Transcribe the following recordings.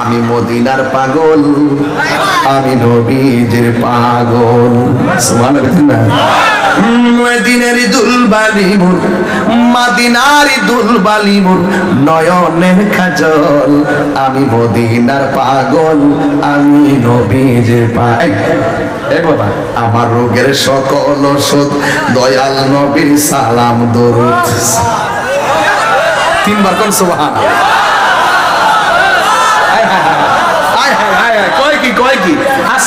আমি মদিনার পাগল, আমি নবীজের পাগল। সুবহানাল্লাহ। মদিনের দুলবালি মোর মাদিনার দুলবালি নয়নের কাজল আমি মদিনার পাগল, আমি নবীজের বাবা, আমার রোগের সকল ওষুধ, দয়াল নবীর সালাম দরুদ। তিনবার কোন সুবহান হায় হায় হায় হায়, কয় কি কয় কি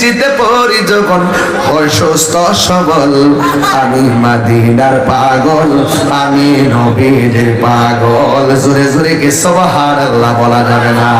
চিত্তে পড়ি যখন হয় সুস্থ সবল। আমি মাদিনার পাগল, আমি নবীর পাগল। জোরে জোরে কে সবাহার আল্লাহ বলা যাবে না।